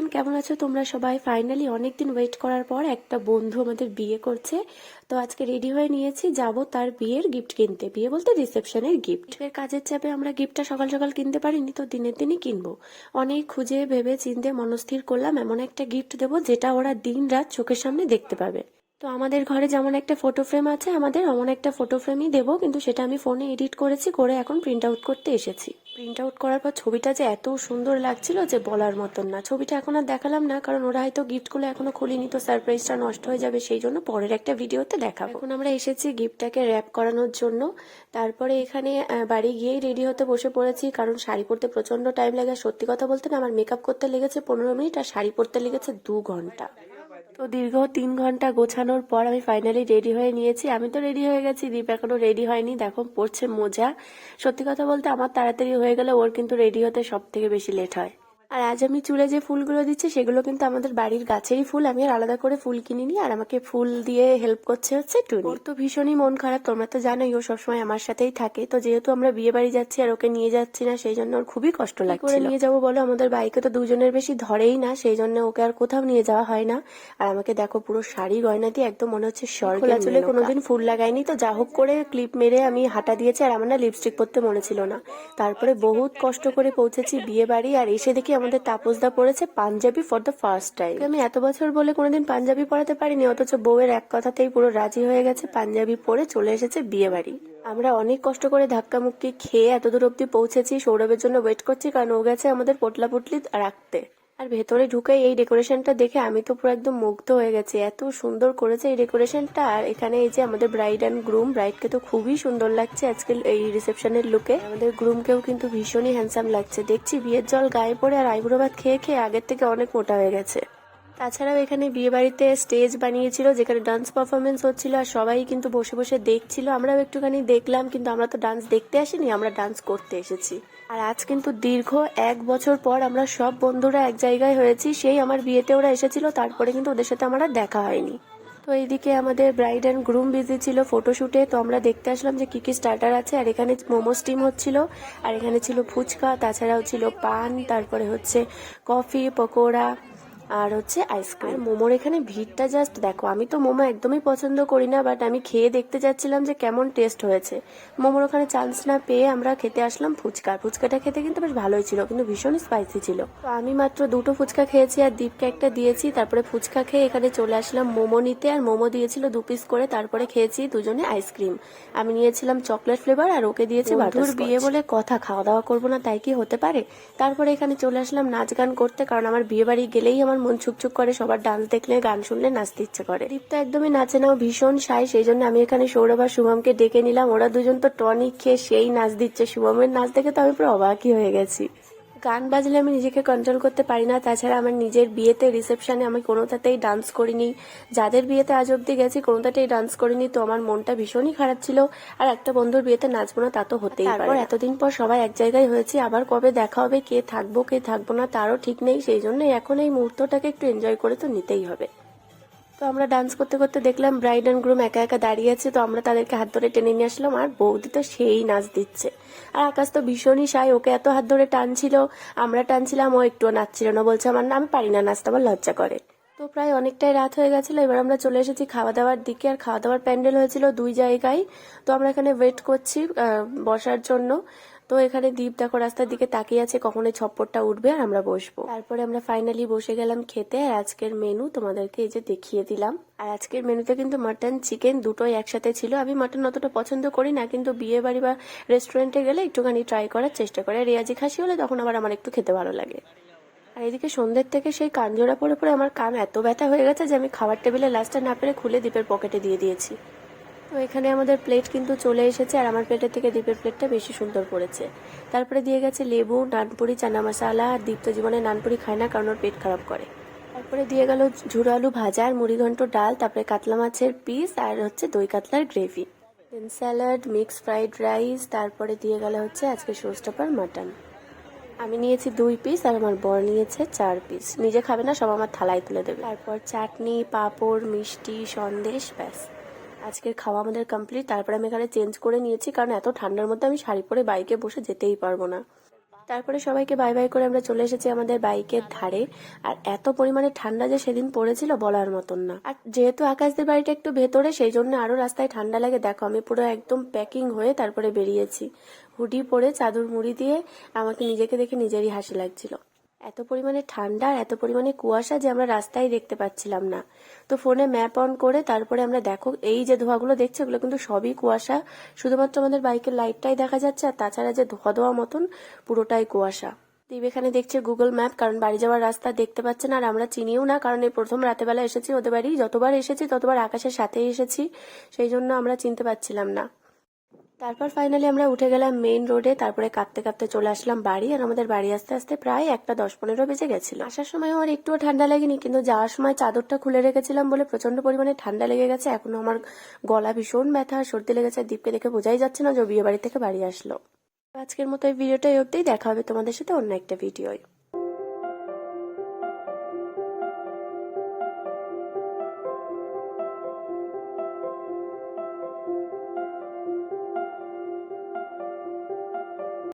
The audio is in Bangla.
এভরিওয়ান কেমন আছো তোমরা সবাই? ফাইনালি অনেকদিন ওয়েট করার পর একটা বন্ধু আমাদের বিয়ে করছে। তো আজকে রেডি হয়ে নিয়েছি, যাব তার বিয়ের গিফট কিনতে। বিয়ে বলতে রিসেপশনের গিফট এর কাজের চাপে আমরা গিফটটা সকাল সকাল কিনতে পারিনি, তো দিনের দিনই কিনবো। অনেক খুঁজে, ভেবে, চিনতে, মনস্থির করলাম, এমন একটা গিফট দেবো যেটা ওরা দিন রাত চোখের সামনে দেখতে পাবে। তো আমাদের ঘরে যেমন একটা ফটো ফ্রেম আছে, আমাদের এমন একটা ফটো ফ্রেমই দেবো, কিন্তু সেটা আমি ফোনে এডিট করেছি, করে এখন প্রিন্ট আউট করতে এসেছি। প্রিন্ট আউট করার পর ছবিটা যে এত সুন্দর লাগছিল যে বলার মতন না। ছবিটা এখন আর দেখালাম না, কারণ ওরা হয়তো গিফটগুলো এখনও খুলিনি, তো সারপ্রাইজটা নষ্ট হয়ে যাবে, সেই জন্য পরের একটা ভিডিওতে দেখাবো। এখন আমরা এসেছি গিফটটাকে র্যাপ করানোর জন্য। তারপরে এখানে বাড়ি গিয়েই রেডি হতে বসে পড়েছি, কারণ শাড়ি পরতে প্রচণ্ড টাইম লাগে। সত্যি কথা বলতে না, আমার মেকআপ করতে লেগেছে পনেরো মিনিট, আর শাড়ি পরতে লেগেছে দু ঘণ্টা। তো দীর্ঘ তিন ঘণ্টা গোছানোর পর আমি ফাইনালি রেডি হয়ে নিয়েছি। আমি তো রেডি হয়ে গেছি, দীপ এখনও রেডি হয়নি। দেখো, পড়ছে মোজা। সত্যি কথা বলতে আমার তাড়াতাড়ি হয়ে গেলে ওর কিন্তু রেডি হতে সব থেকে বেশি লেট হয়। আর আজ আমি চুলে যে ফুলগুলো দিচ্ছি সেগুলো কিন্তু আমাদের বাড়ির গাছেরই ফুল। আমি আর আলাদা করে ফুল কিনিনি আর আমাকে ফুল দিয়ে হেল্প করছে হচ্ছে টুনি। ওর তো ভীষণই মন খারাপ তোমরা তো জানোই ও সবসময় আমার সাথেই থাকে। তো যেহেতু আমরা বিয়ে বাড়ি যাচ্ছি আর ওকে নিয়ে যাচ্ছি না সেই জন্য ওর খুবই কষ্ট লাগছে করে নিয়ে যাব বলো? আমাদের বাইকে তো দুজনের বেশি ধরেই না সেই জন্য ওকে আর কোথাও নিয়ে যাওয়া হয় না। আর আমাকে দেখো পুরো শাড়ি গয়না দিয়ে একদম মনে হচ্ছে স্বর্গ খোলা চুলে কোনোদিন ফুল লাগাইনি তো যা হোক করে ক্লিপ মেরে আমি হাঁটা দিয়েছি আর আমার না লিপস্টিক পরতে মনে ছিল না। তারপরে বহুত কষ্ট করে পৌঁছেছি বিয়ে বাড়ি আর এসে দেখি আমাদের তাপসদা পড়েছে Punjabi for the first time আমি এত বছর বলে কোনোদিন পাঞ্জাবি পড়াতে পারিনি, অথচ বউয়ের এক কথাতেই পুরো রাজি হয়ে গেছে, পাঞ্জাবি পরে চলে এসেছে বিয়ে বাড়ি আমরা অনেক কষ্ট করে ধাক্কা মুক্কি খেয়ে এতদূর অব্দি পৌঁছেছি, সৌরভের জন্য ওয়েট করছি, কারণ ও গেছে আমাদের পোটলা পুটলি রাখতে। আর ভেতরে ঢুকে এই ডেকোরেশনটা দেখে আমি তো পুরো একদম মুগ্ধ হয়ে গেছি। এত সুন্দর করেছে এই ডেকোরেশনটা আর এখানে এই যে আমাদের ব্রাইড অ্যান্ড গ্রুম ব্রাইডকে তো খুবই সুন্দর লাগছে আজকে এই রিসেপশনের লুকে আমাদের গ্রুমকেও কিন্তু ভীষণই হ্যান্ডসাম লাগছে। দেখছি বিয়ের জল গায়ে পড়ে আর আইবুড়ো ভাত খেয়ে খেয়ে আগের থেকে অনেক মোটা হয়ে গেছে। তাছাড়াও এখানে বিয়ে বাড়িতে স্টেজ বানিয়েছিল, যেখানে ডান্স পারফরমেন্স হচ্ছিল আর সবাই কিন্তু বসে বসে দেখছিল। আমরাও একটুখানি দেখলাম, কিন্তু আমরা তো ডান্স দেখতে আসিনি, আমরা ডান্স করতে এসেছি। আর আজ কিন্তু দীর্ঘ এক বছর পর আমরা সব বন্ধুরা এক জায়গায় হয়েছি। সেই আমার বিয়েতে ওরা এসেছিল, তারপরে কিন্তু ওদের সাথে আমার দেখা হয়নি। তো এইদিকে আমাদের ব্রাইড অ্যান্ড গ্রুম বিজি ছিল ফটোশ্যুটে তো আমরা দেখতে আসলাম যে কী কী স্টার্টার আছে। আর এখানে মোমো স্টিম হচ্ছিল, আর এখানে ছিল ফুচকা, তাছাড়াও ছিল পান, তারপরে হচ্ছে কফি পকোড়া আর হচ্ছে আইসক্রিম। মোমোর এখানে ভিড়টা জাস্ট দেখো আমি তো মোমো একদমই পছন্দ করি না বাট আমি খেয়ে দেখতে যাচ্ছিলাম যে কেমন টেস্ট হয়েছে। মোমোর ওখানে চান্স না পেয়ে আমরা খেতে আসলাম ফুচকা। ফুচকাটা খেতে কিন্তু বেশ ভালোই ছিল কিন্তু ভীষণ স্পাইসি ছিল। তো আমি মাত্র দুটো ফুচকা খেয়েছি আর দীপকে একটা দিয়েছি তারপরে ফুচকা খেয়ে এখানে চলে আসলাম মোমো নিতে। আর মোমো দিয়েছিল দু পিস করে তারপরে খেয়েছি দুজনে আইসক্রিম। আমি নিয়েছিলাম চকলেট ফ্লেভার আর ওকে দিয়েছি বাটুর বিয়ে বলে কথা খাওয়া দাওয়া করব না তাই কি হতে পারে? তারপরে এখানে চলে আসলাম নাচ গান করতে কারণ আমার বিয়ে বাড়ি গেলেই আমার মন ছুকছুক করে, সবার ডান্স দেখলে, গান শুনলে, নাচতে ইচ্ছে করে। দীপ্তা একদমই নাচে নাও ভীষণ সাই সেই জন্য আমি এখানে সৌরভ আর শুভমকে ডেকে নিলাম। ওরা দুজন তো টনিক খেয়ে সেই নাচ দিচ্ছে। শুভমের নাচ দেখে তো আমি পুরো অবাকই হয়ে গেছি। গান বাজলে আমি নিজেকে কন্ট্রোল করতে পারি না তাছাড়া আমার নিজের বিয়েতে রিসেপশনে আমি কোনোটাতেই ডান্স করিনি। যাদের বিয়েতে আজ অব্দি গেছি কোনোটাতেই ডান্স করিনি তো আমার মনটা ভীষণই খারাপ ছিল। আর একটা বন্ধুর বিয়েতে নাচবো না তা তো হতেই পারে। তারপর এতদিন পর সবাই এক জায়গায় হয়েছে আবার কবে দেখা হবে কে থাকব কে থাকব না তারও ঠিক নেই। সেই জন্য এখন এই মুহূর্তটাকে একটু এনজয় করে তো নিতেই হবে। তো আমরা ডান্স করতে করতে দেখলাম ব্রাইড অ্যান্ড গ্রুম একা একা দাঁড়িয়ে আছে, তো আমরা তাদেরকে হাত ধরে টেনে নিয়ে আসলাম। আর বৌদি তো সেই নাচ দিচ্ছে। আর আকাশ তো ভীষণই সাই, ওকে এত হাত ধরে টানছিল, আমরা টানছিলাম, ও একটুও নাচছিল না। বলছে, আমার না, আমি পারি না নাচতে, আমার লজ্জা করে। তো প্রায় অনেকটাই রাত হয়ে গেছিল, এবার আমরা চলে এসেছি খাওয়া দাওয়ার দিকে। আর খাওয়া দাওয়ার প্যান্ডেল হয়েছিল দুই জায়গায়। তো আমরা এখানে ওয়েট করছি বসার জন্য। তো এখানে দীপ দেখো রাস্তার দিকে তাকিয়ে আছে কখন এই ছপ্পরটা উঠবে আর আমরা বসবো। তারপরে আমরা ফাইনালি বসে গেলাম খেতে আর আজকের মেনু তোমাদেরকে এই যে দেখিয়ে দিলাম। আর আজকের মেনুতে কিন্তু মাটন চিকেন দুটোই একসাথে ছিল। আমি মাটন অতটা পছন্দ করি না, কিন্তু বিয়ে বাড়ি বা রেস্টুরেন্টে গেলে একটুখানি ট্রাই করার চেষ্টা করে। রেয়াজি খাসি হলে তখন আবার আমার একটু খেতে ভালো লাগে। আর এদিকে সন্ধ্যের থেকে সেই কান জোড়া পরে পরে আমার কান এত ব্যথা হয়ে গেছে যে আমি খাবার টেবিলে লাস্টটা না পেরে খুলে দীপের পকেটে দিয়ে দিয়েছি। তো এখানে আমাদের প্লেট কিন্তু চলে এসেছে আর আমার প্লেটের থেকে দীপের প্লেটটা বেশি সুন্দর পড়েছে। তারপরে দিয়ে গেছে লেবু, নানপুরি, চানা মশালা আর দীপ তো জীবনে নানপুরি খায় না কারণ ওর পেট খারাপ করে। তারপরে দিয়ে গেল ঝুড়ো আলু ভাজা আর মুড়ি ঘন্ট ডাল, তারপরে কাতলা মাছের পিস আর হচ্ছে দই কাতলার gravy then salad mix fried rice তারপরে দিয়ে গেল হচ্ছে আজকে শোস্টপার মাটন আমি নিয়েছি দুই পিস আর আমার বর নিয়েছে চার পিস নিজে খাবে না, সব আমার থালায় তুলে দেবে। তারপর চাটনি, পাঁপড়, মিষ্টি, সন্দেশ, ব্যাস। আজকের খাওয়া আমাদের কমপ্লিট তারপরে আমি এখানে চেঞ্জ করে নিয়েছি, কারণ এত ঠান্ডার মধ্যে আমি শাড়ি পরে বাইকে বসে যেতেই পারব না। তারপরে সবাইকে বাই বাই করে আমরা চলে এসেছি আমাদের বাইকের ধারে। আর এত পরিমাণে ঠান্ডা যে সেদিন পড়েছিল বলার মতন না। আর যেহেতু আকাশদের বাড়িটা একটু ভেতরে, সেই জন্য আরও রাস্তায় ঠান্ডা লাগে। দেখো, আমি পুরো একদম প্যাকিং হয়ে তারপরে বেরিয়েছি। হুডি পরে চাদর মুড়ি দিয়ে আমাকে নিজেকে দেখে নিজেরই হাসি লাগছিল। এত পরিমাণে ঠান্ডা আর এত পরিমাণে কুয়াশা যে আমরা রাস্তায় দেখতে পাচ্ছিলাম না। তো ফোনে ম্যাপ অন করে তারপরে আমরা দেখো, এই যে ধোঁয়াগুলো দেখছ ওগুলো কিন্তু সবই কুয়াশা। শুধুমাত্র আমাদের বাইকের লাইটটাই দেখা যাচ্ছে আর তাছাড়া যে ধোয়া ধোয়া মতন পুরোটাই কুয়াশা। দীপ এখানে দেখছে গুগল ম্যাপ, কারণ বাড়ি যাওয়ার রাস্তা দেখতে পাচ্ছে না আর আমরা চিনিও না, কারণ এই প্রথম রাতেবেলা এসেছি ওদের বাড়ি। যতবার এসেছি, ততবার আকাশের সাথেই এসেছি, সেই জন্য আমরা চিনতে পারছিলাম না। তারপর ফাইনালি আমরা উঠে গেলাম মেইন রোডে তারপরে কাঁদতে কাঁদতে চলে আসলাম বাড়ি আর আমাদের বাড়ি আসতে আসতে প্রায় একটা দশ পনেরো বেজে গেছিল। আসার সময় আমার একটুও ঠান্ডা লাগেনি, কিন্তু যাওয়ার সময় চাদরটা খুলে রেখেছিলাম বলে প্রচণ্ড পরিমাণে ঠান্ডা লেগে গেছে। এখনও আমার গলা ভীষণ ব্যথা, সর্দি লেগেছে, দীপকে দেখে বোঝাই যাচ্ছে না যে বিয়ে বাড়ি থেকে বাড়ি আসলো। আজকের মতো এই ভিডিওটা অবধি, দেখা হবে তোমাদের সাথে অন্য একটা ভিডিওয়